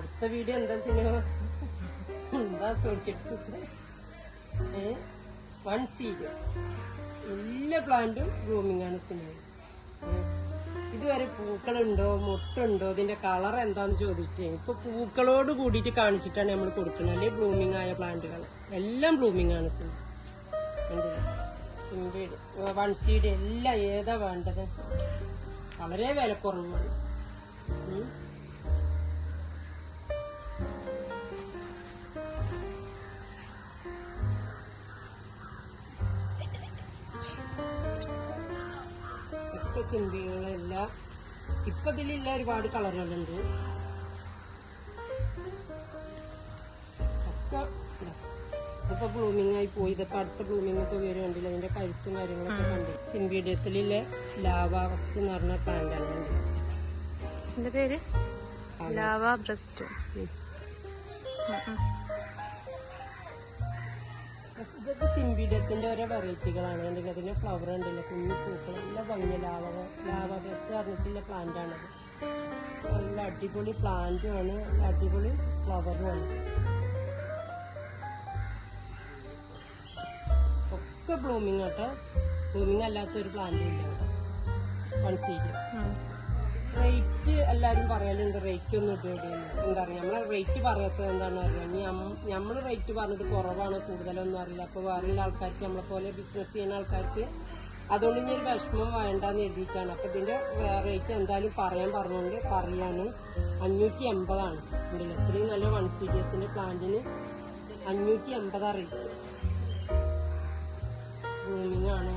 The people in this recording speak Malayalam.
അടുത്ത വീഡിയോ എന്താ സിനിമ? എന്താ സോക്കറ്റ് വൺ സീഡ് എല്ലാ പ്ലാന്റും ഗ്രൂമിങ് ആണ് സിനിമ ഇതുവരെ പൂക്കളുണ്ടോ മുട്ടുണ്ടോ ഇതിന്റെ കളർ എന്താന്ന് ചോദിച്ചിട്ട് ഇപ്പൊ പൂക്കളോട് കൂടിയിട്ട് കാണിച്ചിട്ടാണ് നമ്മൾ കൊടുക്കുന്നത്. അല്ലെ ബ്ലൂമിംഗ് ആയ പ്ലാന്റുകൾ എല്ലാം ബ്ലൂമിംഗ് ആണ് സിനിമ. സിംബീഡ് വൺ സീഡ് എല്ലാം ഏതാ വേണ്ടത്? വളരെ വിലക്കുറവാണ്. ഉം. ഒക്കെ സിംബികളെല്ലാം ഇപ്പൊ ഇതിലില്ല ഒരുപാട് കളറുകളുണ്ട്. ഒക്കെ. ഇതിപ്പോ ബ്ലൂമിംഗ് ആയി പോയി. ഇതിപ്പോ അടുത്ത ബ്ലൂമിംഗ് ഇപ്പൊ വരുന്നുണ്ടല്ലോ അതിന്റെ കഴുത്തും കാര്യങ്ങളൊക്കെ കണ്ട് സിംബീഡിയത്തിലെ ലാവാവസ്തു എന്ന് പറഞ്ഞ പ്ലാന്റ് ആണ് കണ്ടത് എന്റെ പേര്? ലാവ. ബ്രസ്റ്റ്. ഇതൊക്കെ സിംബീഡിയത്തിന്റെ ഓരോ വെറൈറ്റികളാണ്. കണ്ടില്ല? അതിന്റെ ഫ്ലവർ ഉണ്ടല്ലോ കുഞ്ഞു പൂക്കൾ. നല്ല ഭംഗി ലാവ ലാവ ബസ് പറഞ്ഞിട്ടുള്ള പ്ലാന്റ് ആണത് നല്ല അടിപൊളി പ്ലാന്റും ആണ്. അടിപൊളി ഫ്ലവറും ആണ്. ഒക്കെ ബ്ലൂമിങ് കേട്ടോ ബ്ലൂമിങ് അല്ലാത്ത ഒരു പ്ലാന്റും ഇല്ല കേട്ടോ വൺ റേറ്റ് എല്ലാരും പറയലുണ്ട് റേറ്റ് ഒന്നും ഇടുകയെന്ന് എന്താ പറയുക നമ്മളെ റേറ്റ് പറയാത്തത് എന്താണെന്ന് അറിയാം? നമ്മൾ റേറ്റ് പറഞ്ഞിട്ട് കുറവാണ് കൂടുതലൊന്നും അറിയില്ല. അപ്പോൾ വേറെയുള്ള ആൾക്കാർക്ക് നമ്മളെ പോലെ ബിസിനസ് ചെയ്യുന്ന ആൾക്കാർക്ക് അതുകൊണ്ട് ഇനി ഒരു വിഷമം വേണ്ടെന്ന് എഴുതിയിട്ടാണ്. അപ്പൊ ഇതിന്റെ റേറ്റ് എന്തായാലും പറയാൻ പറഞ്ഞുകൊണ്ട് പറയാണ്. അഞ്ഞൂറ്റി എൺപതാണ് ഇത്രയും നല്ല വൺ സീഡിയത്തിന്റെ പ്ലാന്റിന് അഞ്ഞൂറ്റി എൺപതാ റേറ്റ് ആണ്.